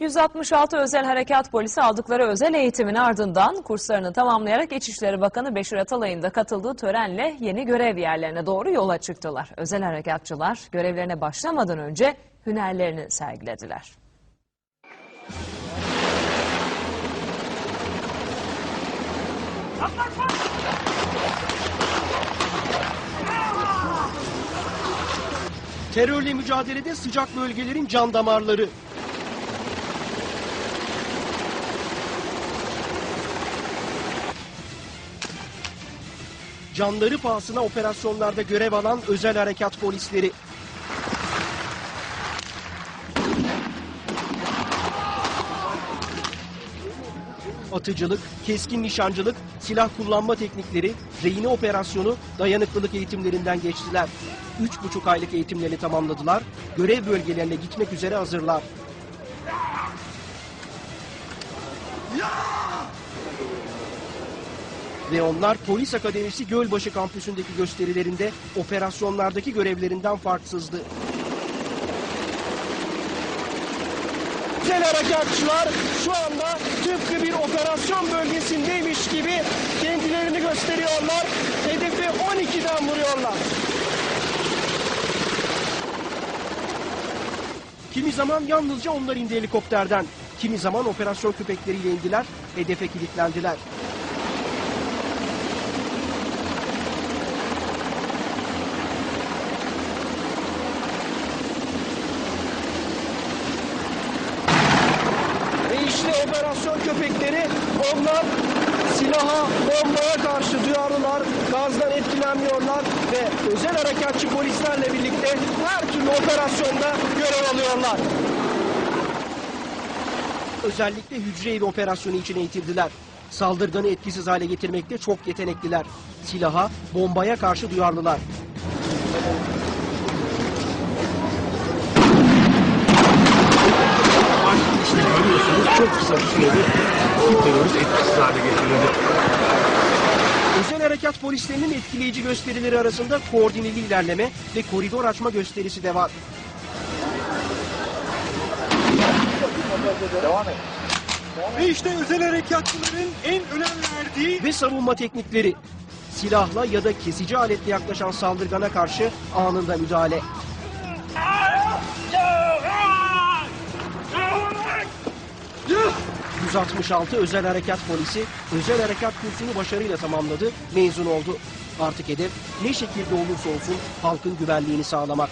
166 özel harekat polisi aldıkları özel eğitimin ardından kurslarını tamamlayarak İçişleri Bakanı Beşir Atalay'ın da katıldığı törenle yeni görev yerlerine doğru yola çıktılar. Özel harekatçılar görevlerine başlamadan önce hünerlerini sergilediler. Terörle mücadelede sıcak bölgelerin can damarları. Canları pahasına operasyonlarda görev alan özel harekat polisleri. Atıcılık, keskin nişancılık, silah kullanma teknikleri, rehine operasyonu, dayanıklılık eğitimlerinden geçtiler. Üç buçuk aylık eğitimlerini tamamladılar, görev bölgelerine gitmek üzere hazırlar. Ve onlar Polis Akademisi Gölbaşı kampüsündeki gösterilerinde operasyonlardaki görevlerinden farksızdı. Özel harekatçılar şu anda tıpkı bir operasyon bölgesindeymiş gibi kendilerini gösteriyorlar. Hedefi 12'den vuruyorlar. Kimi zaman yalnızca onlar indi helikopterden. Kimi zaman operasyon köpekleriyle indiler, hedefe kilitlendiler. Ve işte operasyon köpekleri onlar silaha, bombaya karşı duyarlılar, gazdan etkilenmiyorlar ve özel harekatçı polislerle birlikte her türlü operasyonda görev alıyorlar. Özellikle hücre evi operasyonu için eğitildiler. Saldırganı etkisiz hale getirmekte çok yetenekliler. Silaha, bombaya karşı duyarlılar. İşte görüyorsunuz çok kısa bir sürede bu terörist etkisiz hale getirildi. Özel harekat polislerinin etkileyici gösterileri arasında koordineli ilerleme ve koridor açma gösterisi de var. Ve işte özel harekatçıların en önem verdiği Ve savunma teknikleri. Silahla ya da kesici aletle yaklaşan saldırgana karşı anında müdahale. 166 Özel Harekat Polisi özel harekat kursunu başarıyla tamamladı, mezun oldu. Artık hedef ne şekilde olursa olsun halkın güvenliğini sağlamak.